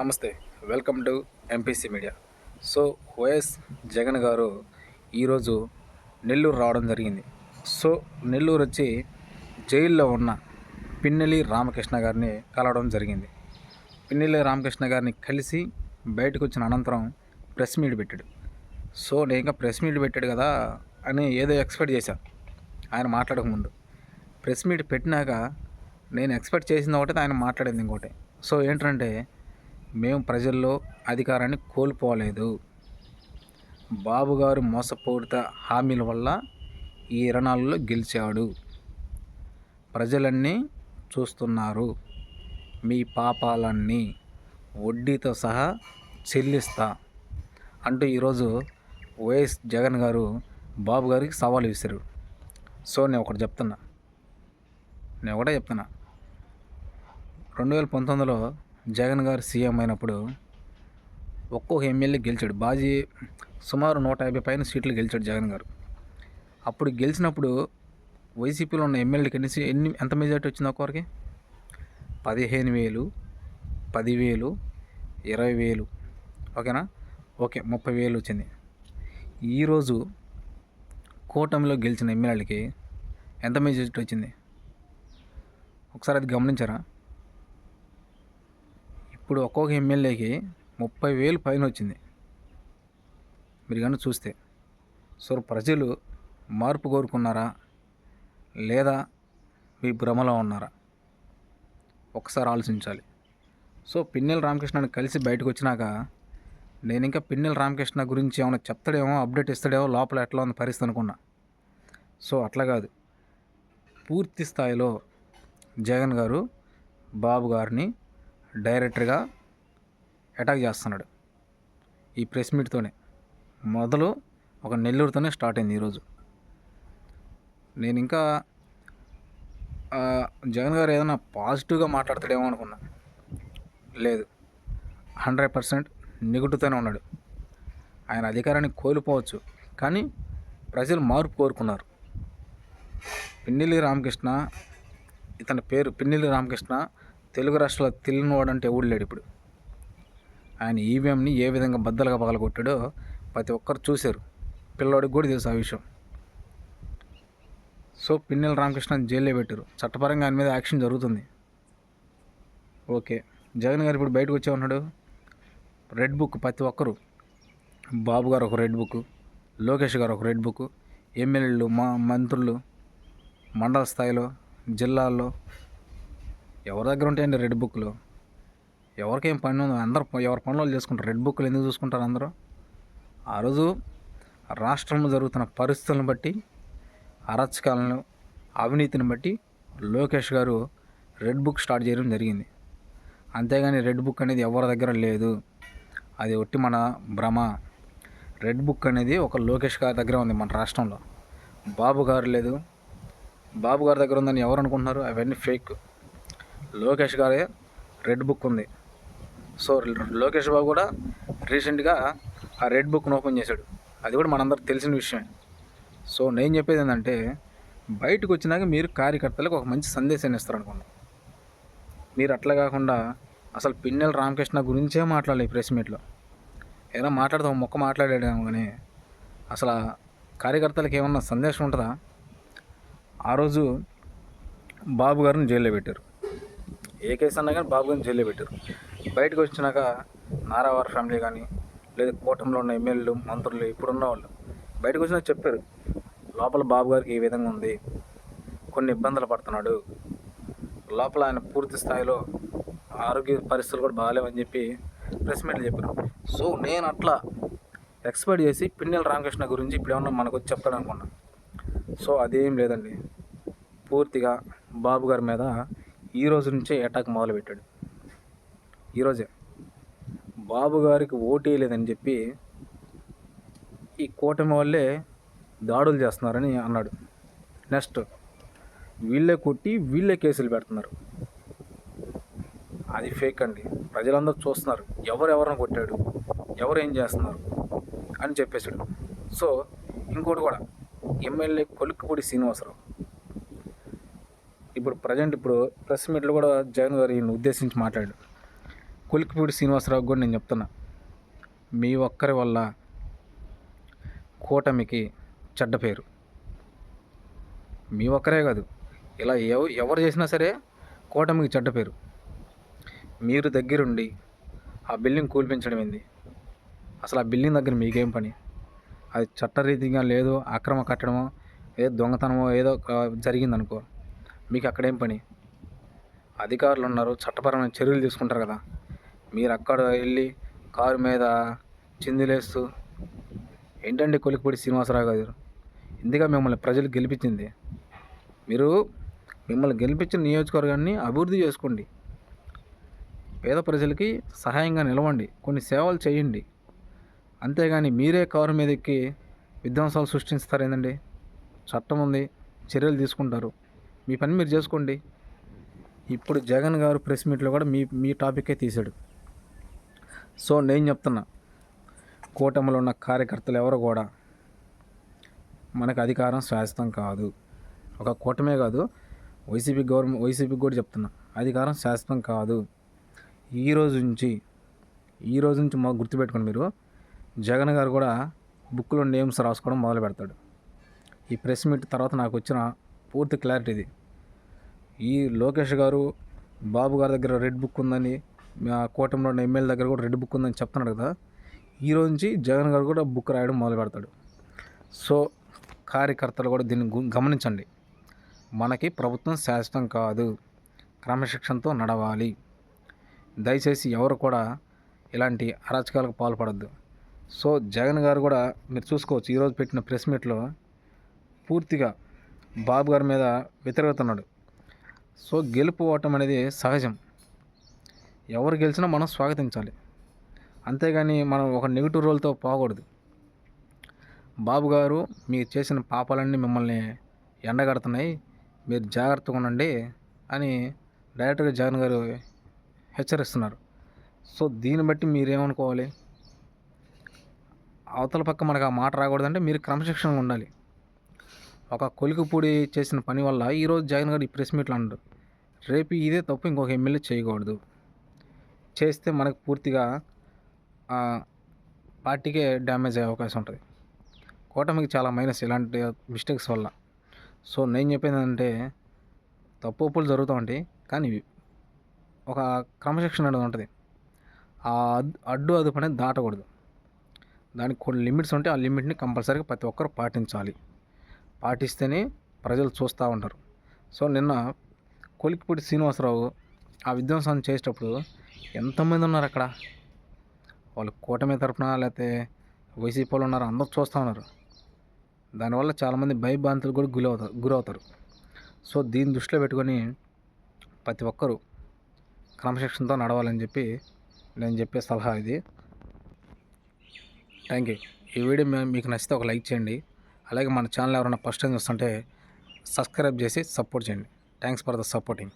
నమస్తే welcome to MPC media so YS Jagan garu ఈరోజు నెల్లూరు రావడం జరిగింది. సో నెల్లూరు వచ్చి జైల్లో ఉన్న పిన్నెలి రామకృష్ణ గారిని కలవడం జరిగింది. పిన్నెలి రామకృష్ణ గారిని కలిసి బయటకు వచ్చిన అనంతరం ప్రెస్ మీట్ పెట్టాడు. సో నేను ఇంకా ప్రెస్ మీట్ పెట్టాడు కదా అని ఏదో ఎక్స్పెక్ట్ చేశాను ఆయన మాట్లాడక ముందు. ప్రెస్ మీట్ పెట్టినాక నేను ఎక్స్పెక్ట్ చేసింది ఒకటి ఆయన మాట్లాడింది ఇంకోటి. సో ఏంటంటే మేము ప్రజల్లో అధికారాన్ని కోల్పోలేదు. బాబుగారు మోసపూరిత హామీల వల్ల ఈ ఇరవై నాలుగులో గెలిచాడు. ప్రజలన్నీ చూస్తున్నారు. మీ పాపాలన్నీ వడ్డీతో సహా చెల్లిస్తా అంటూ ఈరోజు వైఎస్ జగన్ గారు బాబు గారికి సవాల్ విసిరారు సో నేను ఒకటి చెప్తున్నా. నేను ఒకటే చెప్తున్నా. రెండు వేల పంతొమ్మిదిలో జగన్ గారు సీఎం అయినప్పుడు ఒక్కొక్క ఎమ్మెల్యే గెలిచాడు. బాజీ సుమారు నూట యాభై పైన సీట్లు గెలిచాడు జగన్ గారు. అప్పుడు గెలిచినప్పుడు వైసీపీలో ఉన్న ఎమ్మెల్యేకి ఎన్ని ఎన్ని ఎంత మెజార్టీ వచ్చింది ఒక్కొక్కరికి పదిహేను వేలు పదివేలు ఇరవై వేలు. ఓకేనా? ఓకే ముప్పై వేలు వచ్చింది. ఈరోజు కూటమిలో గెలిచిన ఎమ్మెల్యేలకి ఎంత మెజార్టీ వచ్చింది? ఒకసారి అది గమనించారా? ఇప్పుడు ఒక్కొక్క ఎమ్మెల్యేకి ముప్పై వేలు పైన వచ్చింది. మీరు కానీ చూస్తే సో ప్రజలు మార్పు కోరుకున్నారా? లేదా మీ భ్రమలో ఉన్నారా? ఒకసారి ఆలోచించాలి. సో పిన్నెల రామకృష్ణని కలిసి బయటకు వచ్చినాక నేను ఇంకా పిన్నెల రామకృష్ణ గురించి ఏమైనా చెప్తాడేమో అప్డేట్ ఇస్తాడేమో లోపల ఎట్లా ఉంది పరిస్థితి అనుకున్నా. సో అట్లా కాదు. పూర్తి స్థాయిలో జగన్ గారు బాబు గారిని డైరెక్టర్గా అటాక్ చేస్తున్నాడు. ఈ ప్రెస్ మీట్తోనే. మొదలు ఒక నెల్లూరుతోనే స్టార్ట్ అయింది ఈరోజు నేను ఇంకా జగన్ గారు ఏదైనా పాజిటివ్గా మాట్లాడతాడేమో అనుకున్నా. లేదు. హండ్రెడ్ పర్సెంట్ నెగిటివ్తోనే ఉన్నాడు. ఆయన అధికారాన్ని కోల్పోవచ్చు. కానీ ప్రజలు మార్పు కోరుకున్నారు. పిన్నెల్లి రామకృష్ణ ఇతని పేరు పిన్నెల్లి రామకృష్ణ తెలుగు రాష్ట్రాల తెలియని అంటే ఎవడు లేడు ఇప్పుడు. ఆయన ఈవీఎంని ఏ విధంగా బద్దలుగా పగలగొట్టాడో ప్రతి ఒక్కరు చూశారు. పిల్లోడికి కూడా తెలుసు ఆ విషయం. సో పిన్నెల రామకృష్ణ జైల్లో పెట్టారు. చట్టపరంగా ఆయన మీద యాక్షన్ జరుగుతుంది. ఓకే. జగన్ గారు ఇప్పుడు బయటకు వచ్చే ఉన్నాడు. రెడ్ బుక్ ప్రతి ఒక్కరు. బాబు గారు ఒక రెడ్ బుక్ లోకేష్ గారు ఒక రెడ్ బుక్ ఎమ్మెల్యేలు మా మంత్రులు మండల స్థాయిలో జిల్లాల్లో ఎవరి దగ్గర ఉంటాయండి రెడ్ బుక్లు? ఎవరికేం పని ఉందో అందరు ఎవరి పనులు వాళ్ళు చేసుకుంటారు. రెడ్ బుక్లు ఎందుకు చూసుకుంటారు అందరూ? ఆ రోజు రాష్ట్రంలో జరుగుతున్న పరిస్థితులను బట్టి అరాచకాలను అవినీతిని బట్టి లోకేష్ గారు రెడ్ బుక్ స్టార్ట్ చేయడం జరిగింది. అంతేగాని రెడ్ బుక్ అనేది ఎవరి దగ్గర లేదు. అది ఒట్టి మన భ్రమ. రెడ్ బుక్ అనేది ఒక లోకేష్ గారి దగ్గర ఉంది మన రాష్ట్రంలో. బాబు గారు లేదు. బాబు గారి దగ్గర ఉందని ఎవరు అనుకుంటున్నారు? అవన్నీ ఫేక్. లోకేష్ గారే రెడ్ బుక్ ఉంది. సో లోకేష్ బాబు కూడా రీసెంట్గా ఆ రెడ్ బుక్ను ఓపెన్ చేశాడు. అది కూడా మనందరికి తెలిసిన విషయమే. సో నేను చెప్పేది ఏంటంటే బయటకు వచ్చినాక మీరు కార్యకర్తలకు ఒక మంచి సందేశాన్ని ఇస్తారనుకున్నాను మీరు అట్లా కాకుండా అసలు పిన్నెల రామకృష్ణ గురించే మాట్లాడాలి ఈ ప్రెస్ మీట్లో. ఏదైనా మాట్లాడదాం మొక్క మాట్లాడాము కానీ అసలు ఆ కార్యకర్తలకు ఏమన్నా సందేశం ఉంటుందా? ఆ రోజు బాబు గారిని జైల్లో పెట్టారు. ఏ కేసు అన్నా కానీ బాబు గారిని జైల్లో పెట్టారు. బయటకు వచ్చినాక నారావారి ఫ్యామిలీ కానీ లేదా కూటమిలో ఉన్న ఎమ్మెల్యేలు మంత్రులు ఇప్పుడున్న వాళ్ళు బయటకు వచ్చినా చెప్పారు లోపల బాబు గారికి ఈ విధంగా ఉంది కొన్ని ఇబ్బందులు పడుతున్నాడు లోపల ఆయన పూర్తి స్థాయిలో ఆరోగ్య పరిస్థితులు కూడా బాగాలేవని చెప్పి ప్రెస్ మీట్లు చెప్పారు. సో నేను అట్లా ఎక్స్పెక్ట్ చేసి పిన్నెల రామకృష్ణ గురించి ఇప్పుడు ఏమన్నా మనకు వచ్చి చెప్తాడు సో అదేం లేదండి. పూర్తిగా బాబు గారి మీద ఈ రోజు నుంచే అటాక్ మొదలుపెట్టాడు. ఈరోజే బాబు గారికి ఓటే లేదని చెప్పి ఈ కూటమి వాళ్ళే దాడులు చేస్తున్నారని అన్నాడు. నెక్స్ట్ వీళ్ళే కొట్టి వీళ్ళే కేసులు పెడుతున్నారు. అది ఫేక్ అండి. ప్రజలందరూ చూస్తున్నారు. ఎవరెవరిని కొట్టాడు? ఎవరు ఏం చేస్తున్నారు? అని చెప్పేశాడు. సో ఇంకోటి కూడా. ఎమ్మెల్యే కొలుక్కుపూడి శ్రీనివాసరావు. ఇప్పుడు ప్రజెంట్ ఇప్పుడు ప్రెస్ మీట్లో కూడా జగన్ గారు ఈయన ఉద్దేశించి మాట్లాడు కొలికిపూడి శ్రీనివాసరావు కూడా నేను చెప్తున్నా మీ ఒక్కరి వల్ల కూటమికి చెడ్డ పేరు. మీ ఒక్కరే కాదు ఇలా ఎవ ఎవరు చేసినా సరే కూటమికి చెడ్డ పేరు. మీరు దగ్గరుండి ఆ బిల్డింగ్ కూల్పించడం ఏంది? అసలు ఆ బిల్డింగ్ దగ్గర మీకేం పని? అది చట్టరీతిగా లేదు అక్రమ కట్టడమో ఏదో దొంగతనమో ఏదో జరిగిందనుకో మీకు అక్కడేం పని? అధికారులు ఉన్నారు చట్టపరమైన చర్యలు తీసుకుంటారు కదా. మీరు అక్కడ వెళ్ళి కారు మీద చిందులేస్తూ ఏంటండి కొలికిపూడి శ్రీనివాసరావు గారు? ఇందుగా మిమ్మల్ని ప్రజలు గెలిపించింది. మీరు మిమ్మల్ని గెలిపించిన నియోజకవర్గాన్ని అభివృద్ధి చేసుకోండి. పేద ప్రజలకి సహాయంగా నిలవండి. కొన్ని సేవలు చేయండి. అంతేగాని మీరే కారు మీద ఎక్కి విధ్వంసాలు సృష్టిస్తారేందండి? చట్టం ఉంది చర్యలు తీసుకుంటారు. మీ పని మీరు చేసుకోండి. ఇప్పుడు జగన్ గారు ప్రెస్ మీట్లో కూడా మీ మీ టాపికే తీశాడు. సో నేను చెప్తున్నా కూటమిలో ఉన్న కార్యకర్తలు ఎవరు కూడా మనకు అధికారం శాశ్వతం కాదు. ఒక కూటమే కాదు వైసీపీ గవర్నమెంట్ వైసీపీకి కూడా చెప్తున్నా అధికారం శాశ్వతం కాదు. ఈ రోజు నుంచి ఈ రోజు నుంచి మాకు గుర్తుపెట్టుకోండి మీరు జగన్ గారు కూడా బుక్లో నేమ్స్ రాసుకోవడం మొదలు పెడతాడు ఈ ప్రెస్ మీట్ తర్వాత నాకు వచ్చిన పూర్తి క్లారిటీ ఇది. ఈ లోకేష్ గారు బాబు గారి దగ్గర రెడ్ బుక్ ఉందని మా కూటమిలో ఉన్న ఎమ్మెల్యే దగ్గర కూడా రెడ్ బుక్ ఉందని చెప్తున్నాడు కదా. ఈ రోజు నుంచి జగన్ గారు కూడా బుక్ రాయడం మొదలు పెడతాడు. సో కార్యకర్తలు కూడా దీన్ని గు- గమనించండి. మనకి ప్రభుత్వం శాశ్వతం కాదు. క్రమశిక్షణతో నడవాలి. దయచేసి ఎవరు కూడా ఇలాంటి అరాచకాలకు పాల్పడద్దు. సో జగన్ గారు కూడా మీరు చూసుకోవచ్చు ఈరోజు పెట్టిన ప్రెస్ మీట్లో పూర్తిగా బాబు గారి మీద వ్యతిరేకతున్నాడు సో గెలుపు ఓటం అనేది సహజం. ఎవరు గెలిచినా మనం స్వాగతించాలి. అంతేగాని మనం ఒక నెగిటివ్ రోల్తో పోకూడదు. బాబు గారు మీరు చేసిన పాపాలన్నీ మిమ్మల్ని ఎండగడుతున్నాయి. మీరు జాగ్రత్తగా ఉండండి అని డైరెక్ట్గా జగన్ గారు హెచ్చరిస్తున్నారు. సో దీన్ని బట్టి మీరేమనుకోవాలి అవతల పక్క మనకు ఆ మాట రాకూడదంటే మీరు క్రమశిక్షణగా ఉండాలి. ఒక కొలికిపూడి చేసిన పని వల్ల ఈరోజు జగన్ గారు ఈ ప్రెస్ మీట్లు అన్నారు రేపు ఇదే తప్పు ఇంకొక ఎమ్మెల్యే చేయకూడదు. చేస్తే మనకు పూర్తిగా పార్టీకే డ్యామేజ్ అయ్యే అవకాశం ఉంటుంది. కూటమికి చాలా మైనస్ ఇలాంటి మిస్టేక్స్ వల్ల. సో నేను చెప్పేది ఏంటంటే తప్పు ఒప్పులు జరుగుతూ ఉంటాయి కానీ ఒక క్రమశిక్షణ అనేది ఉంటుంది. ఆ అడ్డు అదుపు అనేది దాటకూడదు. దానికి కొన్ని లిమిట్స్ ఉంటే ఆ లిమిట్ని కంపల్సరీగా ప్రతి ఒక్కరు పాటించాలి. పాటిస్తేనే ప్రజలు చూస్తూ ఉంటారు. సో నిన్న కొలికిపూడి శ్రీనివాసరావు ఆ విధ్వంసాన్ని చేసేటప్పుడు ఎంతమంది ఉన్నారు అక్కడ? వాళ్ళు కూటమి తరఫున లేకపోతే వైసీపీ వాళ్ళు ఉన్నారు అందరూ చూస్తూ ఉన్నారు. దానివల్ల చాలామంది భయభ్రాంతులు కూడా గురవుతారు గురవుతారు. సో దీన్ని దృష్టిలో పెట్టుకొని ప్రతి ఒక్కరూ క్రమశిక్షణతో నడవాలని చెప్పి నేను చెప్పే సలహా ఇది. Thank you. ఈ వీడియో మీకు నచ్చితే ఒక లైక్ చేయండి. అలాగే మన ఛానల్ ఎవరైనా ఫస్ట్ టైం చూస్తుంటే సబ్స్క్రైబ్ చేసి సపోర్ట్ చేయండి. Thanks for the supporting.